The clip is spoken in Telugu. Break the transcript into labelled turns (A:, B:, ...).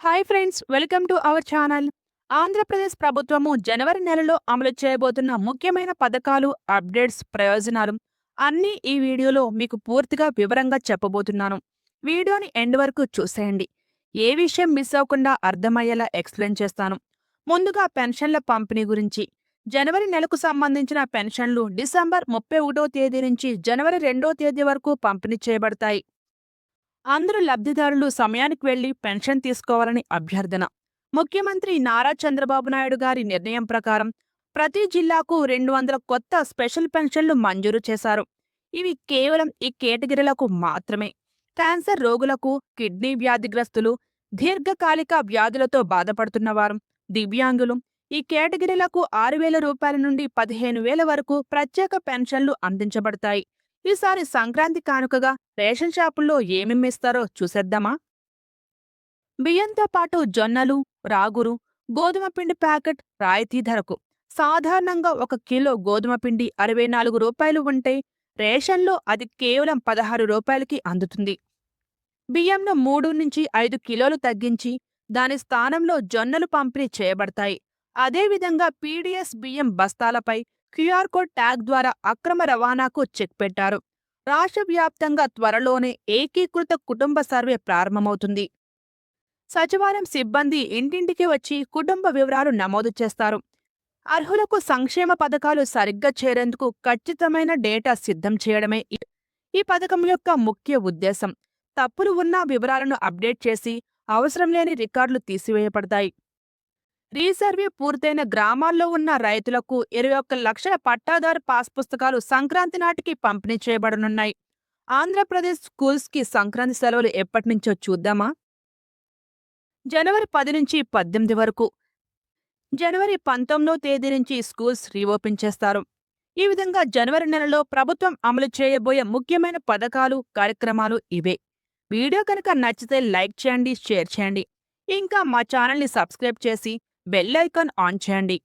A: Hi friends welcome to our channel. Andhra Pradesh ప్రభుత్వము జనవరి నెలలో అమలు చేయబోతున్న ముఖ్యమైన పథకాలు అప్డేట్స్ ప్రయోజనాలు అన్నీ ఈ వీడియోలో మీకు పూర్తిగా వివరంగా చెప్పబోతున్నాను. వీడియోని ఎండ్ వరకు చూసేయండి. ఏ విషయం మిస్ అవ్వకుండా అర్థమయ్యేలా ఎక్స్ప్లెయిన్ చేస్తాను. ముందుగా పెన్షన్ల పంపిణీ గురించి. జనవరి నెలకు సంబంధించిన పెన్షన్లు డిసెంబర్ ముప్పై ఒకటో తేదీ నుంచి జనవరి రెండో తేదీ వరకు పంపిణీ చేయబడతాయి. అందరూ లబ్ధిదారులు సమయానికి వెళ్ళి పెన్షన్ తీసుకోవాలని అభ్యర్థన. ముఖ్యమంత్రి నారా చంద్రబాబు నాయుడు గారి నిర్ణయం ప్రకారం ప్రతి జిల్లాకు రెండు వందల కొత్త స్పెషల్ పెన్షన్లు మంజూరు చేశారు. ఇవి కేవలం ఈ కేటగిరీలకు మాత్రమే. క్యాన్సర్ రోగులకు కిడ్నీ వ్యాధిగ్రస్తులు దీర్ఘకాలిక వ్యాధులతో బాధపడుతున్నవారు దివ్యాంగులు ఈ కేటగిరీలకు ఆరు వేల రూపాయల నుండి పదిహేను వేల వరకు ప్రత్యేక పెన్షన్లు అందించబడతాయి. ఈసారి సంక్రాంతి కానుకగా రేషన్ షాపుల్లో ఏమేమిస్తారో చూసేద్దామా? బియ్యంతో పాటు జొన్నలు రాగురు గోధుమ పిండి ప్యాకెట్ రాయితీ ధరకు. సాధారణంగా ఒక కిలో గోధుమ పిండి అరవై నాలుగు రూపాయలు ఉంటే రేషన్లో అది కేవలం పదహారు రూపాయలకి అందుతుంది. బియ్యంను మూడు నుంచి ఐదు కిలోలు తగ్గించి దాని స్థానంలో జొన్నలు పంపిణీ చేయబడతాయి. అదేవిధంగా పీడీఎస్ బియ్యం బస్తాలపై క్యూఆర్ కోడ్ ట్యాగ్ ద్వారా అక్రమ రవాణాకు చెక్ పెట్టారు. రాష్ట్ర వ్యాప్తంగా త్వరలోనే ఏకీకృత కుటుంబ సర్వే ప్రారంభమవుతుంది. సచివాలయం సిబ్బంది ఇంటింటికి వచ్చి కుటుంబ వివరాలు నమోదు చేస్తారు. అర్హులకు సంక్షేమ పథకాలు సరిగ్గా చేరేందుకు ఖచ్చితమైన డేటా సిద్ధం చేయడమే ఈ- పథకం యొక్క ముఖ్య ఉద్దేశం. తప్పులు ఉన్న వివరాలను అప్డేట్ చేసి అవసరం లేని రికార్డులు తీసివేయబడతాయి. రీసర్వే పూర్తయిన గ్రామాల్లో ఉన్న రైతులకు ఇరవై ఒక్క లక్షల పట్టాదారు పాస్ పుస్తకాలు సంక్రాంతి నాటికి పంపిణీ చేయబడనున్నాయి. ఆంధ్రప్రదేశ్ స్కూల్స్కి సంక్రాంతి సెలవులు ఎప్పటినుంచో చూద్దామా? జనవరి పది నుంచి పద్దెనిమిది వరకు. జనవరి పంతొమ్మిదో తేదీ నుంచి స్కూల్స్ రీఓపెన్ చేస్తారు. ఈ విధంగా జనవరి నెలలో ప్రభుత్వం అమలు చేయబోయే ముఖ్యమైన పథకాలు కార్యక్రమాలు ఇవే. వీడియో కనుక నచ్చితే లైక్ చేయండి షేర్ చేయండి. ఇంకా మా ఛానల్ని సబ్స్క్రైబ్ చేసి బెల్ ఐకాన్ ఆన్ చేయండి.